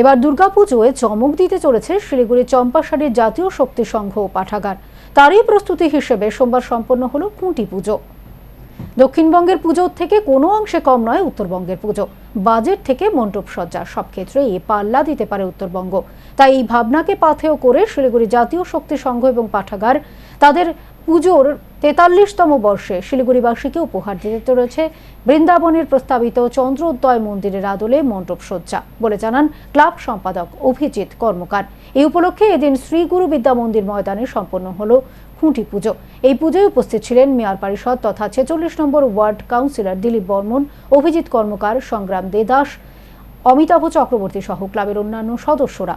এবার দুর্গাপুজোয় চমক দিতে চলেছে শিলিগুড়ি চম্পাশাড়ির জাতীয় শক্তি সংঘ ও পাঠাগার। তারই প্রস্তুতি হিসেবে সোমবার সম্পন্ন হল খুঁটি পুজো। দক্ষিণবঙ্গের পুজোর থেকে কোনো অংশে কম নয়, উত্তরবঙ্গের পুজো। বাজেট থেকে মণ্ডপ সজ্জা সব ক্ষেত্রে এ পাল্লা দিতে পারে উত্তরবঙ্গ। তাই এই ভাবনাকে পাথেয় করে শিলিগুড়ি জাতীয় শক্তি সংঘ এবং পাঠাগার তাদের পুজোর তেতাল্লিশতম বর্ষে শিলিগুড়িবাসীকে উপহার দিতে চলেছে। বৃন্দাবনের প্রস্তাবিত চন্দ্রোদয় মন্দিরের আদলে মণ্ডপ সজ্জা বলে জানান ক্লাব সম্পাদক অভিজিৎ কর্মকার। এই উপলক্ষে এদিন শ্রী গুরু বিদ্যা মন্দির ময়দানে সম্পন্ন হলো খুঁটি পুজো। এই পুজোয় উপস্থিত ছিলেন মেয়র পরিষদ তথা ছেচল্লিশ number ward councillor Dilip Barman, Abhijit Karmakar Sangram দেদাস Amitabh Chakraborty সহ ক্লাবের অন্যান্য সদস্যরা।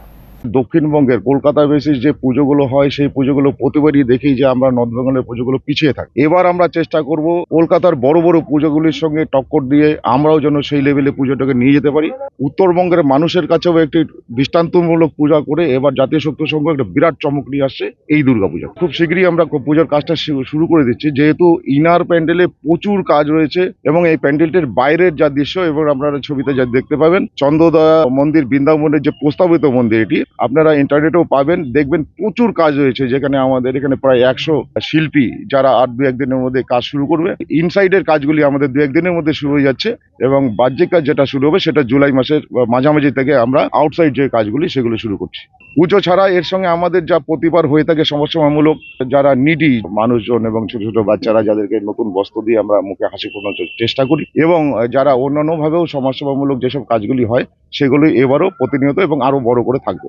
দক্ষিণবঙ্গের কলকাতা বেসিস যে পুজোগুলো হয়, সেই পুজোগুলো প্রতিবারই দেখি যে আমরা নর্থ বেঙ্গলের পুজোগুলো পিছিয়ে থাকি। এবার আমরা চেষ্টা করব কলকাতার বড় বড় পুজোগুলির সঙ্গে টক্কর দিয়ে আমরাও যেন সেই লেভেলে পুজোটাকে নিয়ে যেতে পারি। উত্তরবঙ্গের মানুষের কাছেও একটি দৃষ্টান্তমূলক পূজা করে এবার জাতীয় শক্তি সংঘ একটা বিরাট চমক নিয়ে আসছে এই দুর্গাপূজা। খুব শীঘ্রই আমরা পুজোর কাজটা শুরু করে দিচ্ছি। যেহেতু ইনার প্যান্ডেলে প্রচুর কাজ রয়েছে এবং এই প্যান্ডেলটির বাইরের যা দৃশ্য এবং আপনারা ছবিতে যা দেখতে পাবেন, চন্দ্রদয়া মন্দির, বৃন্দাবনের যে প্রস্তাবিত মন্দির এটি আপনারা ইন্টারনেটেও পাবেন, দেখবেন প্রচুর কাজ রয়েছে যেখানে আমাদের এখানে প্রায় একশো শিল্পী যারা আর দু একদিনের মধ্যে কাজ শুরু করবে। ইনসাইডের কাজগুলি আমাদের দু একদিনের মধ্যে শুরু হয়ে যাচ্ছে এবং বাহ্যিক কাজ যেটা শুরু হবে সেটা জুলাই মাসের মাঝামাঝি থেকে আমরা আউটসাইড যে কাজগুলি সেগুলো শুরু করছি। পুজো ছাড়া এর সঙ্গে আমাদের যা প্রতিবার হয়ে থাকে সমাজসেবামূলক, যারা নিডি মানুষজন এবং ছোট ছোট বাচ্চারা যাদেরকে নতুন বস্ত্র দিয়ে আমরা মুখে হাসি ফোটানোর চেষ্টা করি এবং যারা অন্যান্যভাবেও সমাজসেবামূলক যেসব কাজগুলি হয় সেগুলি এবারও প্রতিনিয়ত এবং আরও বড় করে থাকবে।